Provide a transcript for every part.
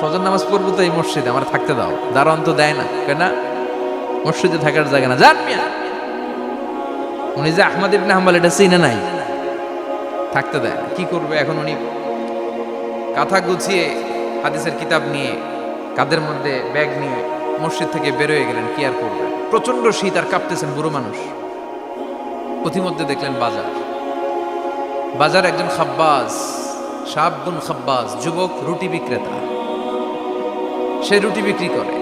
ফজর নামাজ পড়ব তো এই মসজিদে, আমার থাকতে দাও। দারোয়ান তো দেয় না কেন মসজিদে থাকার জায়গা না। মিয়া। উনি যে আহমদ ইবিন হাম্বাল, এটা চিনে নাই। থাকতে দেয় কি করবে এখন উনি? কাঁথা গুছিয়ে হাদিসের কিতাব নিয়ে, কাদের মধ্যে ব্যাগ নিয়ে মসজিদ থেকে বেরোয় গেলেন, কি আর করবে? প্রচণ্ড শীত আর কাঁপতেছেন বুড়ো মানুষ। পথিমধ্যে দেখলেন বাজার। বাজার একজন খাব্বাজ সাবগুন খাব্বাজ, যুবক, রুটি বিক্রেতা। সে রুটি বিক্রি করে।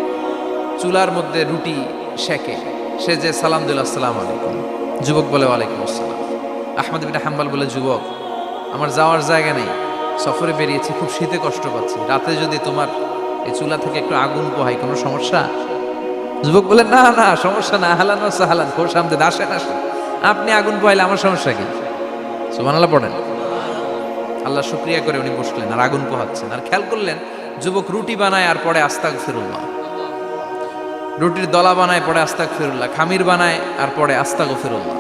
চুলার মধ্যে রুটি শেখে সে যে সালাম দিল, আসসালাম আলাইকুম। যুবক বলে, ওয়ালাইকুম আসসালাম। আহমদ বিন হাম্বাল বলে, যুবক, আমার যাওয়ার জায়গা নেই। সফরে বেরিয়েছি, খুব শীতে কষ্ট পাচ্ছি। রাতে যদি তোমার এই চুলা থেকে একটু আগুন পোহাই কোনো সমস্যা? যুবক বলে, না না, সমস্যা না। হালান সাহালান খোর সামনে আসেন আসেন। আপনি আগুন পোহাইলে আমার সমস্যা কি? সুবহানাল্লাহ, পড়েন। আল্লাহ শুক্রিয়া করে উনি বসলেন, আর আগুন পোহাচ্ছেন। আর খেয়াল করলেন যুবক রুটি বানায় আর পরে আস্তাক ফিরুল্লাহ রুটির দলা বানায় পরে আস্তাক ফিরুল্লাহ খামির বানায় আর পরে আস্তাক ফিরুল্লাহ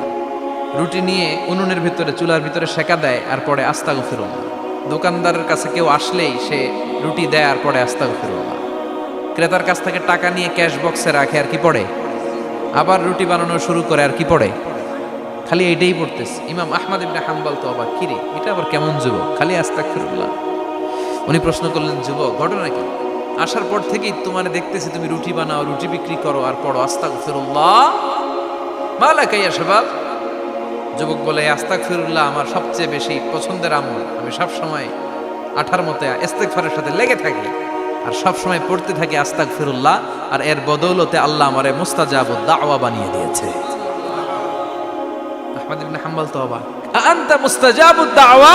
রুটি নিয়ে উনুনের ভিতরে, চুলার ভিতরে সেকা দেয় আর পরে আস্তাক ফিরুল্লাহ দোকানদারের কাছে কেউ আসলেই সে রুটি দেয় আর পরে আস্তাক ফিরুল্লাহ ক্রেতার কাছ থেকে টাকা নিয়ে ক্যাশ বক্সে রাখে আর কি পড়ে? আবার রুটি বানানো শুরু করে আর কি পড়ে? খালি এটাই পড়তেছে। ইমাম আহমদ ইবনে হাম্বাল তো অবাক। কিরে, এটা আবার কেমন যুবক? খালি আস্তাগফিরুল্লাহ। উনি প্রশ্ন করলেন, যুবক, ঘটনা কি? আসার পর থেকেই তোমার দেখতেছি, তুমি রুটি বানাও, রুটি বিক্রি করো আর পড়ো, আস্তাগফিরুল্লাহ। মালাকা ইয়া শাবাব। যুবক বলে, আস্তাগফিরুল্লাহ আমার সবচেয়ে বেশি পছন্দের আমল। আমি সব সময় আঠার মতে ইস্তেগফারের সাথে লেগে থাকি আর সব সময় পড়তে থাকি আস্তাগফিরুল্লাহ আর এর বদৌলতে আল্লাহ আমারে মুস্তাজাবুদ দাওয়া বানিয়ে দিয়েছে। আহমদ আনতা মুস্তাজাবুদ দাওয়া?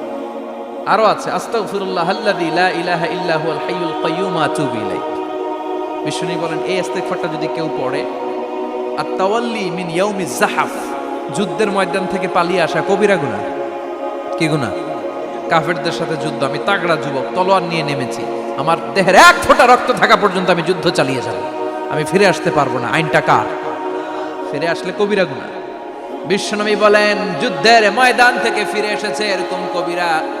আরও আছে, আস্তাগফিরুল্লাহ আল্লাযী লা ইলাহা ইল্লা হুয়াল হাইয়ুল কাইয়্যুম, আতুবু ইলাইহি। বিষ্ণু বলেন এই ইস্তেগফারটা যদি কেউ পড়ে আর তাওয়াল্লি মিন ইয়াউমিজ জাহাফ যুদ্ধের ময়দান থেকে পালিয়ে আসা কবিরা গুনাহ কি গুণা? কাফেরদের সাথে যুদ্ধ, আমি তাগড়া যুবক, তলোয়ার নিয়ে নেমেছি। আমার দেহের এক ফোঁটা রক্ত থাকা পর্যন্ত আমি যুদ্ধ চালিয়ে যাব। আমি ফিরে আসতে পারব না, আইনটা কার? ফিরে আসলে কবিরা গুণা। বিশ্বনবী বলেন, যুদ্ধের ময়দান থেকে ফিরে এসেছে এরকম কবিরা।